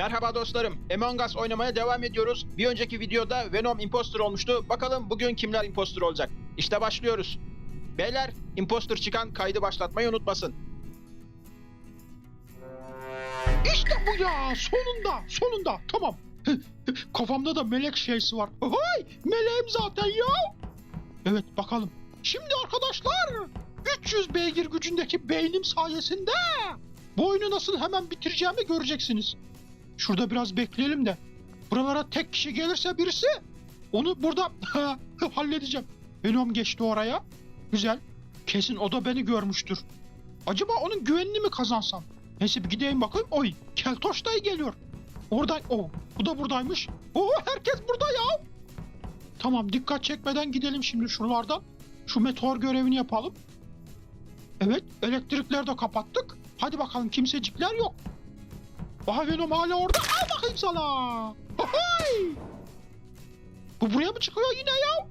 Merhaba dostlarım. Among Us oynamaya devam ediyoruz. Bir önceki videoda Venom imposter olmuştu. Bakalım bugün kimler imposter olacak? İşte başlıyoruz. Beyler, imposter çıkan kaydı başlatmayı unutmasın. İşte bu ya sonunda sonunda tamam. Kafamda da melek şeysi var. Hay meleğim zaten ya. Evet bakalım. Şimdi arkadaşlar 300 beygir gücündeki beynim sayesinde bu oyunu nasıl hemen bitireceğimi göreceksiniz. Şurada biraz bekleyelim de buralara tek kişi gelirse birisi onu burada halledeceğim. Venom geçti oraya. Güzel. Kesin o da beni görmüştür. Acaba onun güvenini mi kazansam? Neyse bir gideyim bakayım. Oy Keltoş dayı geliyor. Oradan o bu da buradaymış. Oo herkes burada ya. Tamam dikkat çekmeden gidelim şimdi şuralardan. Şu meteor görevini yapalım. Evet elektrikleri de kapattık. Hadi bakalım kimsecikler yok. Aha Venom hala orada. Al bakayım sana. Hohoy! Bu buraya mı çıkıyor yine ya?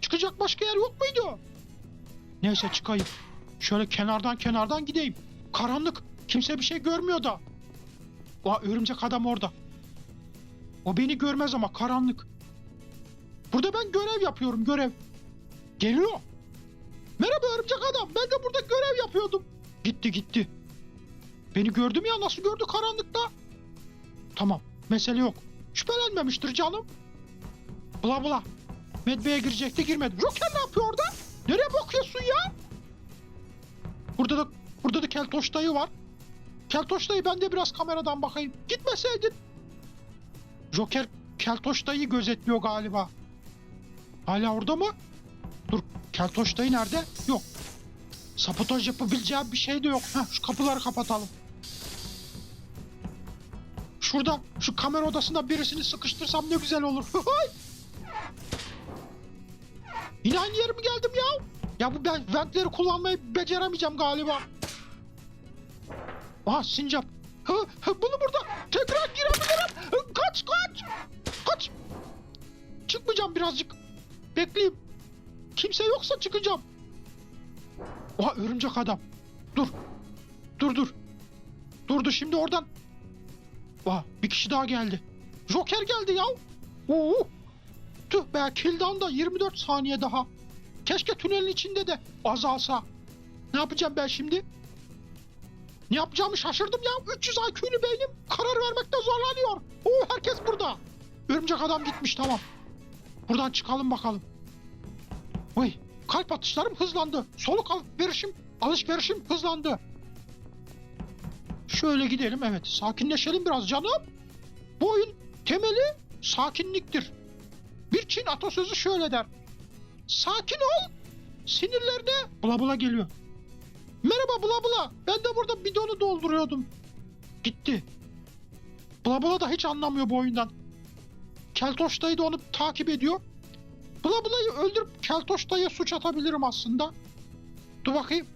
Çıkacak başka yer yok muydu? Neyse çıkayım. Şöyle kenardan kenardan gideyim. Karanlık. Kimse bir şey görmüyor da. Aa örümcek adam orada. O beni görmez ama karanlık. Burada ben görev yapıyorum görev. Geliyor. Merhaba örümcek adam. Ben de burada görev yapıyordum. Gitti gitti. Beni gördü mü ya? Nasıl gördü karanlıkta? Tamam. Mesele yok. Şüphelenmemiştir canım. Bula bula. Medve'ye girecekti girmedi. Joker ne yapıyor orada? Nereye bakıyorsun ya? Burada da burada da Keltoş dayı var. Keltoş dayı ben de biraz kameradan bakayım. Gitmeseydin. Joker Keltoş dayı gözetliyor galiba. Hala orada mı? Dur Keltoş dayı nerede? Yok. Sabotaj yapabileceğim bir şey de yok. Heh, şu kapıları kapatalım. Şurada şu kamera odasında birisini sıkıştırsam ne güzel olur. Yine aynı yere mi geldim ya? Ya bu ben ventleri kullanmayı beceremeyeceğim galiba. Aha sincap. Ha, ha, bunu burada tekrar girebilirim. Kaç kaç. Kaç. Çıkmayacağım birazcık. Bekleyeyim. Kimse yoksa çıkacağım. Oha örümcek adam. Dur. Dur dur. Durdu şimdi oradan. Oha bir kişi daha geldi. Joker geldi ya. Oo. Tüh be killdown da 24 saniye daha. Keşke tünelin içinde de azalsa. Ne yapacağım ben şimdi? Ne yapacağımı şaşırdım ya. 300 IQ'lu beynim karar vermekte zorlanıyor. Oo herkes burada. Örümcek adam gitmiş tamam. Buradan çıkalım bakalım. Oy kalp atışlarım hızlandı. Soluk alışverişim, alışverişim hızlandı. Şöyle gidelim evet. Sakinleşelim biraz canım. Bu oyun temeli sakinliktir. Bir Çin atasözü şöyle der. Sakin ol. Sinirlerde bula bula geliyor. Merhaba bula bula. Ben de burada bidonu dolduruyordum. Gitti. Bula bula da hiç anlamıyor bu oyundan. Keltoş dayı da onu takip ediyor. Bula bula'yı öldürüp Keltoş dayıya suç atabilirim aslında. Dur bakayım.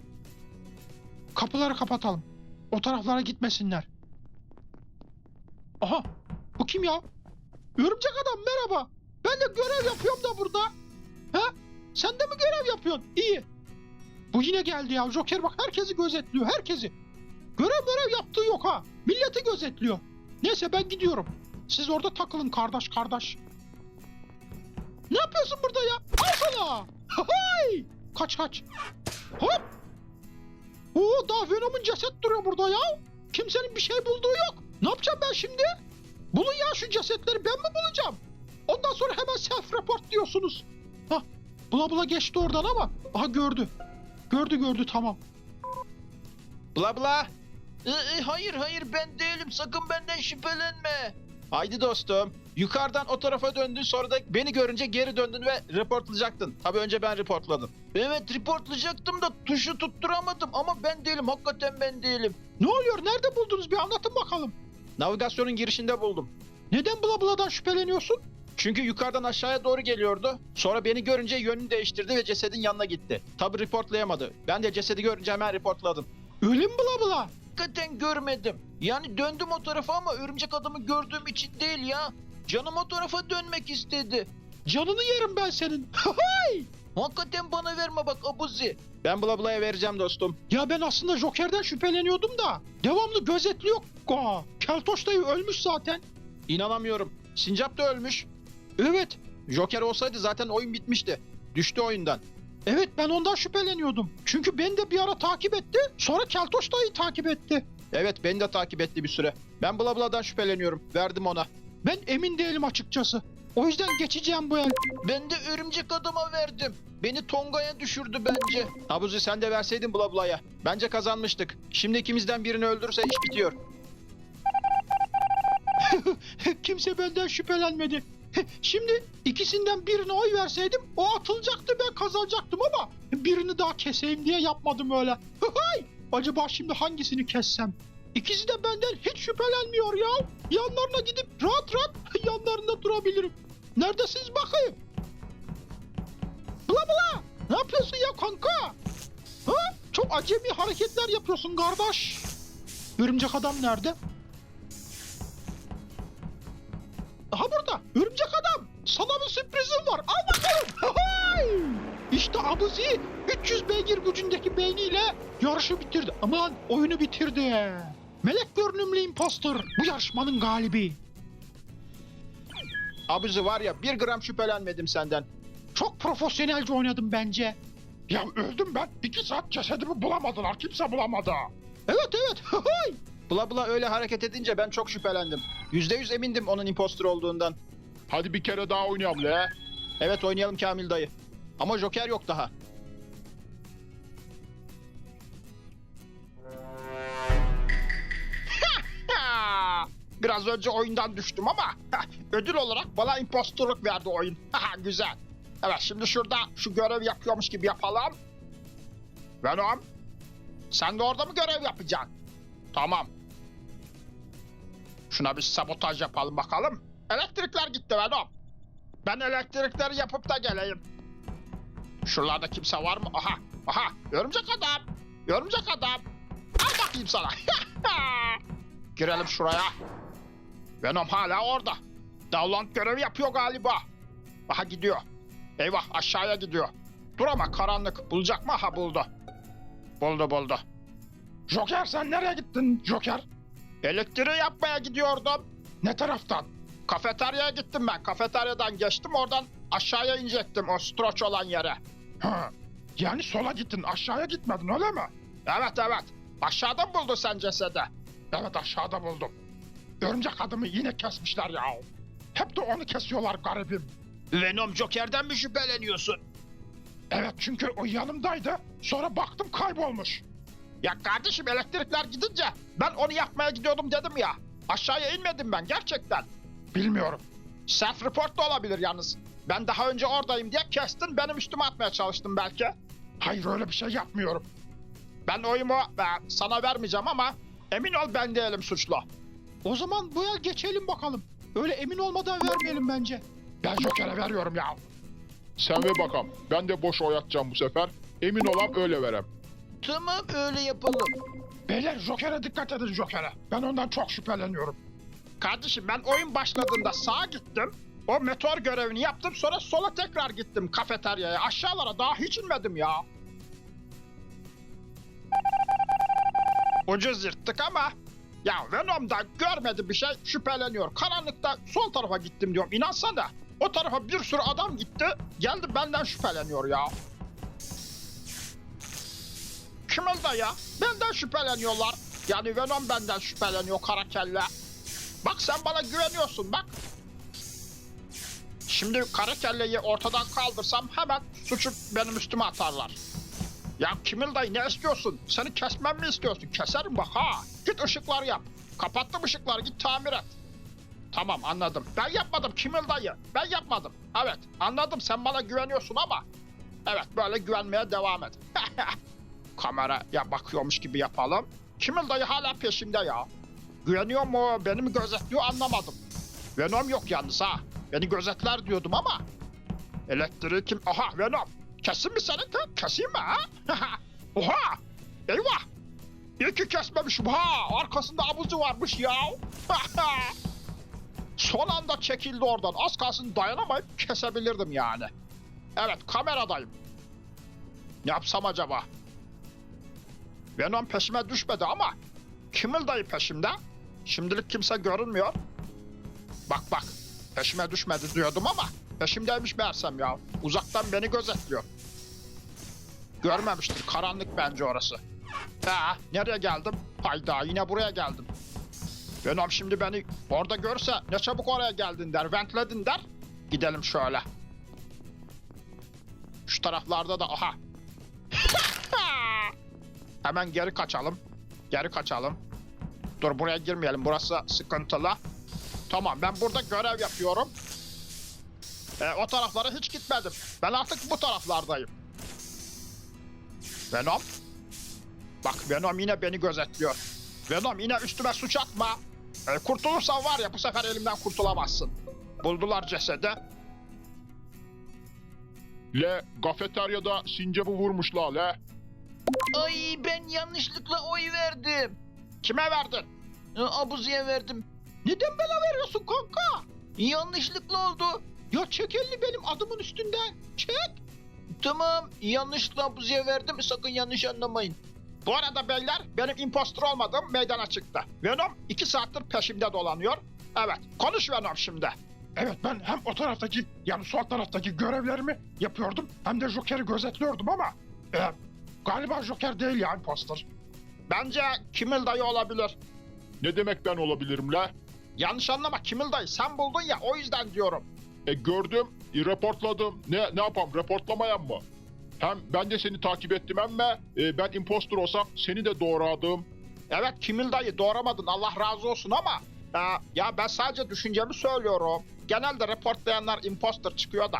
Kapıları kapatalım. O taraflara gitmesinler. Aha. Bu kim ya? Örümcek adam merhaba. Ben de görev yapıyorum da burada. Ha? Sen de mi görev yapıyorsun? İyi. Bu yine geldi ya. Joker bak herkesi gözetliyor. Herkesi. Görev görev yaptığı yok ha. Milleti gözetliyor. Neyse ben gidiyorum. Siz orada takılın kardeş kardeş. Ne yapıyorsun burada ya? Al sana. Kaç kaç. Hop. Oo daha Venom'un ceset duruyor burada ya. Kimsenin bir şey bulduğu yok. Ne yapacağım ben şimdi? Bulun ya şu cesetleri ben mi bulacağım? Ondan sonra hemen self report diyorsunuz. Hah bula bula geçti oradan ama aha gördü. Gördü gördü tamam. Bla bla. Ee, e, hayır hayır ben değilim. Sakın benden şüphelenme. Haydi dostum. Yukarıdan o tarafa döndün sonra da beni görünce geri döndün ve reportlayacaktın. Tabii önce ben reportladım. Evet reportlayacaktım da tuşu tutturamadım ama ben değilim. Hakikaten ben değilim. Ne oluyor nerede buldunuz bir anlatın bakalım. Navigasyonun girişinde buldum. Neden bula buladan şüpheleniyorsun? Çünkü yukarıdan aşağıya doğru geliyordu. Sonra beni görünce yönünü değiştirdi ve cesedin yanına gitti. Tabii reportlayamadı. Ben de cesedi görünce hemen reportladım. Öyle mi bula bula? Hakikaten görmedim. Yani döndüm o tarafa ama örümcek adamı gördüğüm için değil ya. Canım o tarafa dönmek istedi. Canını yerim ben senin. Hay! Hakikaten bana verme bak abuzi. Ben bla bla'ya vereceğim dostum. Ya ben aslında Joker'den şüpheleniyordum da. Devamlı gözetliyor. Aa, Keltoş dayı ölmüş zaten. İnanamıyorum. Sincap da ölmüş. Evet. Joker olsaydı zaten oyun bitmişti. Düştü oyundan. Evet ben ondan şüpheleniyordum. Çünkü beni de bir ara takip etti. Sonra Keltoş dayı takip etti. Evet beni de takip etti bir süre. Ben bla bla'dan şüpheleniyorum. Verdim ona. Ben emin değilim açıkçası. O yüzden geçeceğim bu el. Ben de örümcek adama verdim. Beni Tonga'ya düşürdü bence. Abuzi sen de verseydin bla bla'ya. Bence kazanmıştık. Şimdi ikimizden birini öldürürse iş bitiyor. Kimse benden şüphelenmedi. Şimdi ikisinden birine oy verseydim o atılacaktı ben kazanacaktım ama birini daha keseyim diye yapmadım öyle. Hay! Acaba şimdi hangisini kessem? İkisi de benden hiç şüphelenmiyor ya. Yanlarına gidip rahat rahat yanlarında durabilirim. Neredesiniz bakayım? Bla bla! Ne yapıyorsun ya kanka? Ha? Çok acemi hareketler yapıyorsun kardeş. Örümcek adam nerede? Aha burada. Örümcek adam. Sana bir sürprizim var. Al bakalım. İşte Abuzi 300 beygir gücündeki beyniyle yarışı bitirdi. Aman oyunu bitirdi. Melek görünümlü impostor. Bu yarışmanın galibi. Abuzi var ya bir gram şüphelenmedim senden. Çok profesyonelce oynadım bence. Ya öldüm ben. İki saat cesedimi bulamadılar. Kimse bulamadı. Evet evet. Bla bla öyle hareket edince ben çok şüphelendim. Yüzde yüz emindim onun impostor olduğundan. Hadi bir kere daha oynayalım le. Evet oynayalım Kamil dayı. Ama Joker yok daha. Biraz önce oyundan düştüm ama ödül olarak bana impostorluk verdi oyun. Güzel. Evet şimdi şurada şu görev yapıyormuş gibi yapalım. Venom. Sen de orada mı görev yapacaksın? Tamam. Şuna bir sabotaj yapalım bakalım. Elektrikler gitti Venom. Ben elektrikleri yapıp da geleyim. Şuralarda kimse var mı? Aha, aha. Örümcek adam. Örümcek adam. Al bakayım sana. Girelim şuraya. Venom hala orada. Download görevi yapıyor galiba. Aha gidiyor. Eyvah aşağıya gidiyor. Dur ama karanlık. Bulacak mı? Ha buldu. Buldu buldu. Joker sen nereye gittin Joker? Elektriği yapmaya gidiyordum. Ne taraftan? Kafeteryaya gittim ben. Kafeteryadan geçtim oradan aşağıya inecektim o stroç olan yere. Ha, yani sola gittin aşağıya gitmedin öyle mi? Evet evet. Aşağıda mı buldun sen cesedi? Evet aşağıda buldum. Örümcek adamı yine kesmişler ya. Hep de onu kesiyorlar garibim. Venom Joker'den mi şüpheleniyorsun? Evet çünkü o yanımdaydı. Sonra baktım kaybolmuş. Ya kardeşim elektrikler gidince ben onu yapmaya gidiyordum dedim ya. Aşağıya inmedim ben gerçekten. Bilmiyorum. Self report da olabilir yalnız. Ben daha önce oradayım diye kestin benim üstüme atmaya çalıştın belki. Hayır öyle bir şey yapmıyorum. Ben oyumu e, sana vermeyeceğim ama emin ol ben değilim suçlu. O zaman bu el geçelim bakalım. Öyle emin olmadan vermeyelim bence. Ben Joker'e veriyorum ya. Sen ve bakalım. Ben de boş oy atacağım bu sefer. Emin olam öyle verem. Tamam öyle yapalım. Beyler Joker'e dikkat edin Joker'e. Ben ondan çok şüpheleniyorum. Kardeşim ben oyun başladığında sağa gittim. O meteor görevini yaptım sonra sola tekrar gittim kafeteryaya. Aşağılara daha hiç inmedim ya. Ucuz yırttık ama ya Venom da görmedi bir şey şüpheleniyor. Karanlıkta sol tarafa gittim diyorum. İnansana. O tarafa bir sürü adam gitti. Geldi benden şüpheleniyor ya. Kimil da ya? Benden şüpheleniyorlar. Yani Venom benden şüpheleniyor kara kelle. Bak sen bana güveniyorsun bak. Şimdi kara kelleyi ortadan kaldırsam hemen suçu benim üstüme atarlar. Ya Kimil dayı ne istiyorsun? Seni kesmem mi istiyorsun? Keserim bak ha. Git ışıkları yap. Kapattım ışıkları git tamir et. Tamam anladım. Ben yapmadım Kimil dayı. Ben yapmadım. Evet anladım sen bana güveniyorsun ama. Evet böyle güvenmeye devam et. Kameraya bakıyormuş gibi yapalım. Kimil dayı hala peşimde ya. Güveniyor mu beni mi gözetliyor anlamadım. Venom yok yalnız ha. Beni gözetler diyordum ama. Elektriği kim? Aha Venom. Kesin mi seni? Ha, Keseyim mi ha? Oha! Eyvah! İyi ki kesmemişim ha! Arkasında abuzu varmış ya! Son anda çekildi oradan. Az kalsın dayanamayıp kesebilirdim yani. Evet kameradayım. Ne yapsam acaba? Venom peşime düşmedi ama Kimmel dayı peşimde. Şimdilik kimse görünmüyor. Bak bak peşime düşmedi diyordum ama peşimdeymiş meğersem ya. Uzaktan beni gözetliyor. Görmemiştir karanlık bence orası. Ha, nereye geldim? Hayda yine buraya geldim. Venom şimdi beni orada görse ne çabuk oraya geldin der, ventledin der. Gidelim şöyle. Şu taraflarda da aha. Hemen geri kaçalım. Geri kaçalım. Dur buraya girmeyelim. Burası sıkıntılı. Tamam ben burada görev yapıyorum. E, o taraflara hiç gitmedim. Ben artık bu taraflardayım. Venom. Bak Venom yine beni gözetliyor. Venom yine üstüme suç atma. E, kurtulursan var ya bu sefer elimden kurtulamazsın. Buldular cesedi. Le kafeteryada sincapı vurmuşlar le. Ay ben yanlışlıkla oy verdim. Kime verdin? Ee, Abuzi'ye verdim. Neden bela veriyorsun kanka? Yanlışlıkla oldu. Ya çek elini benim adımın üstünden. Çek. Tamam yanlışlıkla Abuzi'ye verdim sakın yanlış anlamayın. Bu arada beyler benim impostor olmadığım meydana çıktı. Venom iki saattir peşimde dolanıyor. Evet konuş Venom şimdi. Evet ben hem o taraftaki yani sol taraftaki görevlerimi yapıyordum hem de Joker'i gözetliyordum ama e, galiba Joker değil ya imposter. Bence Kimil dayı olabilir. Ne demek ben olabilirim le? Yanlış anlama Kimil dayı sen buldun ya o yüzden diyorum. E gördüm, e, reportladım. Ne ne yapam, reportlamayan mı? Hem ben de seni takip ettim ama e, ben impostor olsam seni de doğradım. Evet Kimil dayı doğramadın Allah razı olsun ama e, ya ben sadece düşüncemi söylüyorum. Genelde reportlayanlar imposter çıkıyor da.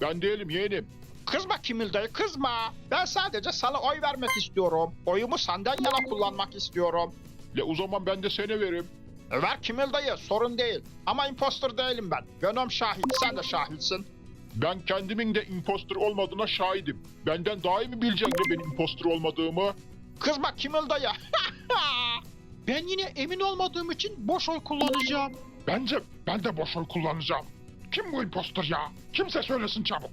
Ben değilim yeğenim. Kızma Kimil dayı kızma. Ben sadece sana oy vermek istiyorum. Oyumu senden yana kullanmak istiyorum. Le o zaman ben de seni veririm. Ver Kimil dayı sorun değil. Ama imposter değilim ben. Venom şahit sen de şahitsin. Ben kendimin de impostor olmadığına şahidim. Benden daha iyi mi bileceksin de benim impostor olmadığımı? Kızma Kimil dayı. Ben yine emin olmadığım için boş oy kullanacağım. Bence ben de boş oy kullanacağım. Kim bu impostor ya? Kimse söylesin çabuk.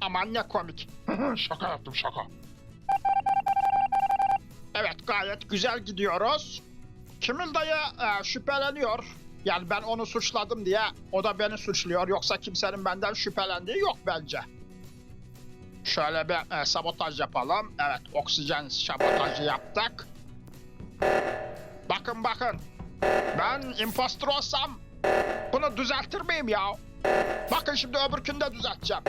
Aman ne komik. şaka yaptım şaka. Evet gayet güzel gidiyoruz. Kimil dayı e, şüpheleniyor. Yani ben onu suçladım diye o da beni suçluyor. Yoksa kimsenin benden şüphelendiği yok bence. Şöyle bir e, sabotaj yapalım. Evet oksijen sabotajı yaptık. Bakın bakın. Ben impostor olsam bunu düzeltir miyim ya? Bakın şimdi öbürkünde düzelteceğim.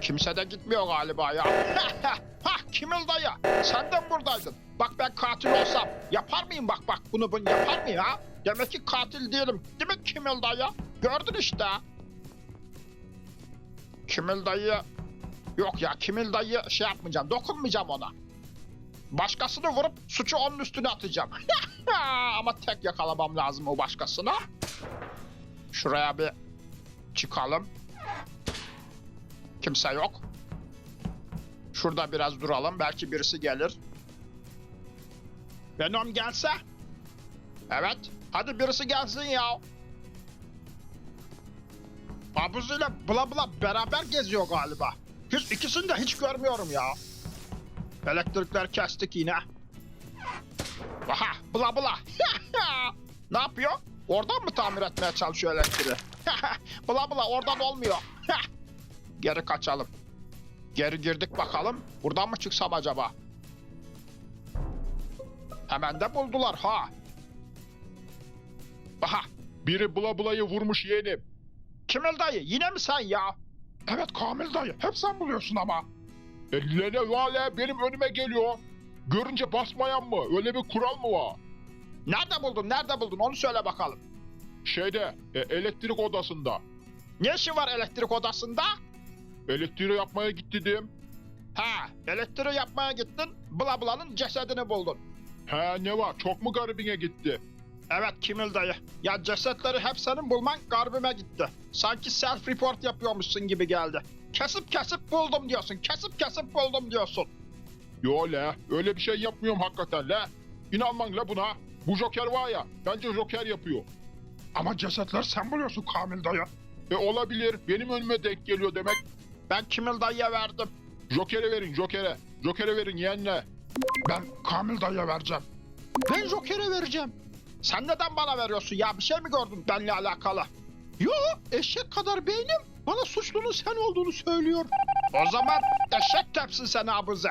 Kimse de gitmiyor galiba ya. ha Kimil dayı sen de buradaydın? Bak ben katil olsam yapar mıyım bak bak bunu bunu yapar mıyım ha? Demek ki katil değilim değil mi Kimil dayı? Gördün işte. Kimil dayı yok ya Kimil dayı şey yapmayacağım dokunmayacağım ona. Başkasını vurup suçu onun üstüne atacağım. Ama tek yakalamam lazım o başkasını. Şuraya bir çıkalım. Kimse yok. Şurada biraz duralım. Belki birisi gelir. Venom gelse. Evet. Hadi birisi gelsin ya. Abuz ile bla bla beraber geziyor galiba. Hiç, ikisini de hiç görmüyorum ya. Elektrikler kestik yine. Aha bla bla. ne yapıyor? Oradan mı tamir etmeye çalışıyor elektriği? bla bla oradan olmuyor. Geri kaçalım. Geri girdik bakalım. Buradan mı çıksam acaba? Hemen de buldular ha. Aha. Biri bula bulayı vurmuş yeğenim. Kimil dayı yine mi sen ya? Evet Kamil dayı hep sen buluyorsun ama. E, lene vale benim önüme geliyor. Görünce basmayan mı? Öyle bir kural mı var? Nerede buldun? Nerede buldun? Onu söyle bakalım. Şeyde e, elektrik odasında. Ne işi var elektrik odasında? Elektriği yapmaya git dedim. Ha, elektriği yapmaya gittin. Bla bla'nın cesedini buldun. He ne var çok mu garibine gitti? Evet Kimil dayı. Ya cesetleri hep senin bulman garbime gitti. Sanki self report yapıyormuşsun gibi geldi. Kesip kesip buldum diyorsun. Kesip kesip buldum diyorsun. Yo le öyle bir şey yapmıyorum hakikaten le. İnanman le buna. Bu Joker var ya bence Joker yapıyor. Ama cesetler sen buluyorsun Kamil dayı. E olabilir. Benim önüme denk geliyor demek. Ben Kimil dayıya verdim. Joker'e verin Joker'e. Joker'e verin yeğenle. Ben Kamil dayıya vereceğim. Ben Joker'e vereceğim. Sen neden bana veriyorsun ya? Bir şey mi gördün benimle alakalı? Yo eşek kadar beynim bana suçlunun sen olduğunu söylüyor. O zaman eşek tepsin seni abuze.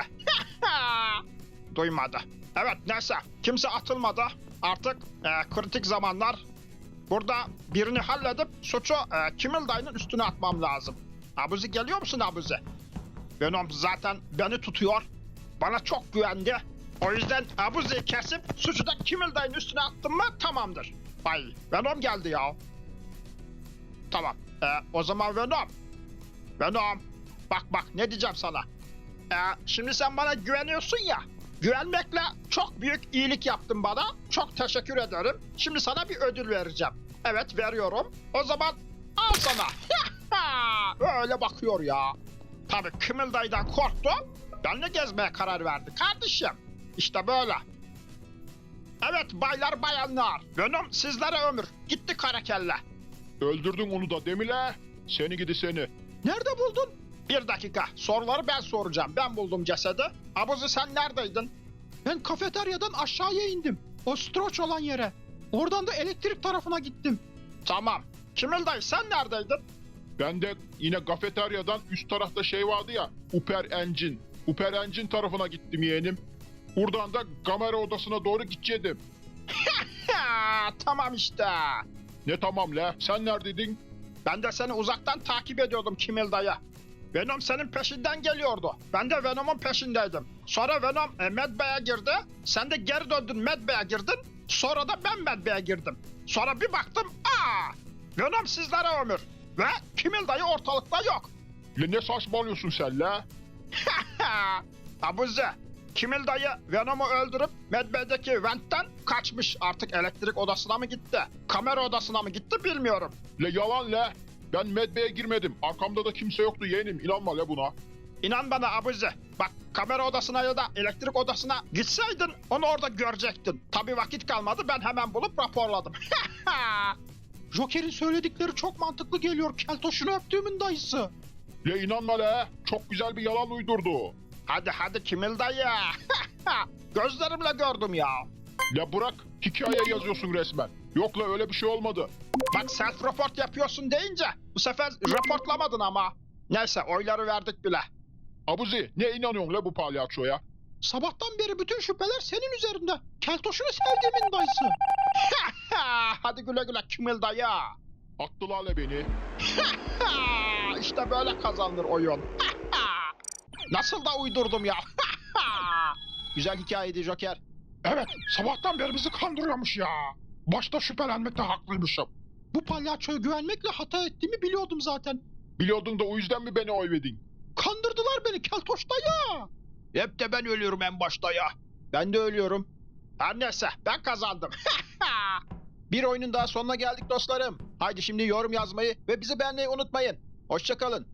Duymadı. Evet neyse kimse atılmadı. Artık e, kritik zamanlar. Burada birini halledip suçu e, Kimil üstüne atmam lazım. Abuze geliyor musun Abuze? Venom zaten beni tutuyor. Bana çok güvendi. O yüzden Abuze'yi kesip suçu da Kimil dayının üstüne attım mı tamamdır. Ay Venom geldi ya. Tamam. E, o zaman Venom. Venom. Bak bak ne diyeceğim sana. Ee, şimdi sen bana güveniyorsun ya. Güvenmekle çok büyük iyilik yaptın bana. Çok teşekkür ederim. Şimdi sana bir ödül vereceğim. Evet veriyorum. O zaman al sana. Öyle bakıyor ya. Tabii Kımılday'dan korktu. Benle gezmeye karar verdi kardeşim. İşte böyle. Evet baylar bayanlar. Venom sizlere ömür. Gitti karakelle. Öldürdün onu da demile. Seni gidi seni. Nerede buldun? Bir dakika. Soruları ben soracağım. Ben buldum cesedi. Abuzi sen neredeydin? Ben kafeteryadan aşağıya indim. O stroç olan yere. Oradan da elektrik tarafına gittim. Tamam. Kimil dayı sen neredeydin? Ben de yine kafeteryadan üst tarafta şey vardı ya. Uper Engine. Uper Engine tarafına gittim yeğenim. Buradan da kamera odasına doğru gidecektim. Ha, tamam işte. Ne tamam la? Sen neredeydin? Ben de seni uzaktan takip ediyordum Kimil dayı. Venom senin peşinden geliyordu. Ben de Venom'un peşindeydim. Sonra Venom e, Medbay'a girdi. Sen de geri döndün Medbay'a girdin. Sonra da ben Medbay'a girdim. Sonra bir baktım aa Venom sizlere ömür. Ve Kimil dayı ortalıkta yok. Ya ne saçmalıyorsun sen la? Abuzi, Kimil dayı Venom'u öldürüp Medbay'deki ventten kaçmış. Artık elektrik odasına mı gitti? Kamera odasına mı gitti bilmiyorum. La yalan la. Ben medbeye girmedim. Arkamda da kimse yoktu yeğenim. İnanma la buna. İnan bana Abuzi. Bak kamera odasına ya da elektrik odasına gitseydin onu orada görecektin. Tabii vakit kalmadı ben hemen bulup raporladım. Joker'in söyledikleri çok mantıklı geliyor. Keltoş'unu öptüğümün dayısı. La inanma la. Çok güzel bir yalan uydurdu. hadi hadi Kimil dayı. Gözlerimle gördüm ya. La bırak. Hikaye yazıyorsun resmen. Yok la öyle bir şey olmadı. Bak self report yapıyorsun deyince bu sefer raportlamadın ama. Neyse oyları verdik bile. Abuzi ne inanıyorsun la bu palyaçoya? Sabahtan beri bütün şüpheler senin üzerinde. Keltoş'unu sevdiğimin dayısı. hadi güle güle Kimil dayı. Attılar la beni. işte böyle kazanır oyun. Nasıl da uydurdum ya. Güzel hikayeydi Joker. Evet sabahtan beri bizi kandırıyormuş ya. Başta şüphelenmekte haklıymışım. Bu palyaçoya güvenmekle hata ettiğimi biliyordum zaten. Biliyordun da o yüzden mi beni oy verdin? Kandırdılar beni Keltoş dayı. Hep de ben ölüyorum en başta ya. Ben de ölüyorum. Her neyse ben kazandım. bir oyunun daha sonuna geldik dostlarım. Haydi şimdi yorum yazmayı ve bizi beğenmeyi unutmayın. Hoşçakalın.